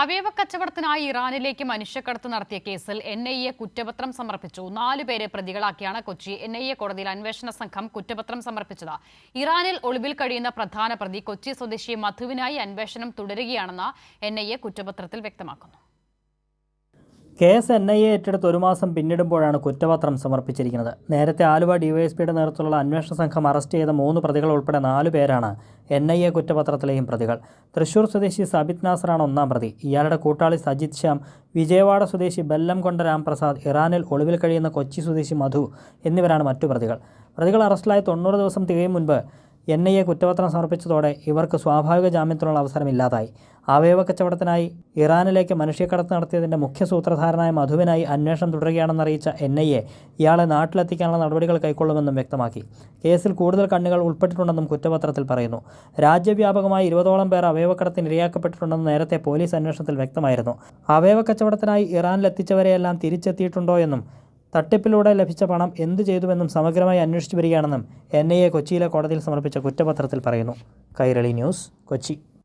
അവയവ കച്ചവടത്തിനായി ഇറാനിലേക്ക് മനുഷ്യക്കടത്ത് നടത്തിയ കേസിൽ എൻ ഐ എ കുറ്റപത്രം സമർപ്പിച്ചു. നാല് പേരെ പ്രതികളാക്കിയാണ് കൊച്ചി എൻ ഐ എ കോടതിയിൽ അന്വേഷണ സംഘം കുറ്റപത്രം സമർപ്പിച്ചത്. ഇറാനിൽ ഒളിവിൽ കഴിയുന്ന പ്രധാന പ്രതി കൊച്ചി സ്വദേശി മധുവിനായി അന്വേഷണം തുടരുകയാണെന്ന് എൻ ഐ എ കുറ്റപത്രത്തിൽ വ്യക്തമാക്കുന്നു. കേസ് എൻ ഐ എ ഏറ്റെടുത്ത് ഒരു മാസം പിന്നിടുമ്പോഴാണ് കുറ്റപത്രം സമർപ്പിച്ചിരിക്കുന്നത്. നേരത്തെ ആലുവ ഡിവൈഎസ്പിയുടെ നേതൃത്വത്തിലുള്ള അന്വേഷണ സംഘം അറസ്റ്റ് ചെയ്ത മൂന്ന് പ്രതികൾ ഉൾപ്പെടെ നാലു പേരാണ് എൻ ഐ എ കുറ്റപത്രത്തിലെയും പ്രതികൾ. തൃശൂർ സ്വദേശി സബിത് നാസറാണ് ഒന്നാം പ്രതി. ഇയാളുടെ കൂട്ടാളി സജിത് ശ്യാം വിജയവാഡ സ്വദേശി ബെല്ലംകൊണ്ട രാംപ്രസാദ് ഇറാനിൽ ഒളിവിൽ കഴിയുന്ന കൊച്ചി സ്വദേശി മധു എന്നിവരാണ് മറ്റു പ്രതികൾ. പ്രതികൾ അറസ്റ്റിലായി തൊണ്ണൂറ് ദിവസം തികയും മുൻപ് എൻ ഐ എ കുറ്റപത്രം സമർപ്പിച്ചതോടെ ഇവർക്ക് സ്വാഭാവിക ജാമ്യത്തിനുള്ള അവസരം ഇല്ലാതായി അവയവ കച്ചവടത്തിനായി ഇറാനിലേക്ക് മനുഷ്യക്കടത്ത് നടത്തിയതിന്റെ മുഖ്യ സൂത്രധാരനായ മധുവിനായി അന്വേഷണം തുടരുകയാണെന്ന് അറിയിച്ച എൻ ഐ എ ഇയാളെ നാട്ടിലെത്തിക്കാനുള്ള നടപടികൾ കൈക്കൊള്ളുമെന്നും വ്യക്തമാക്കി. കേസിൽ കൂടുതൽ കണ്ണുകൾ ഉൾപ്പെട്ടിട്ടുണ്ടെന്നും കുറ്റപത്രത്തിൽ പറയുന്നു. രാജ്യവ്യാപകമായി ഇരുപതോളം പേർ അവയവക്കടത്തിന് ഇരയാക്കപ്പെട്ടിട്ടുണ്ടെന്ന് നേരത്തെ പോലീസ് അന്വേഷണത്തിൽ വ്യക്തമായിരുന്നു. അവയവ കച്ചവടത്തിനായി ഇറാനിലെത്തിച്ചവരെയെല്ലാം തിരിച്ചെത്തിയിട്ടുണ്ടോ എന്നും തട്ടിപ്പിലൂടെ ലഭിച്ച പണം എന്തു ചെയ്തുവെന്നും സമഗ്രമായി അന്വേഷിച്ചു വരികയാണെന്നും എൻ ഐ എ കൊച്ചിയിലെ കോടതിയിൽ സമർപ്പിച്ച കുറ്റപത്രത്തിൽ പറയുന്നു. കൈരളി ന്യൂസ് കൊച്ചി.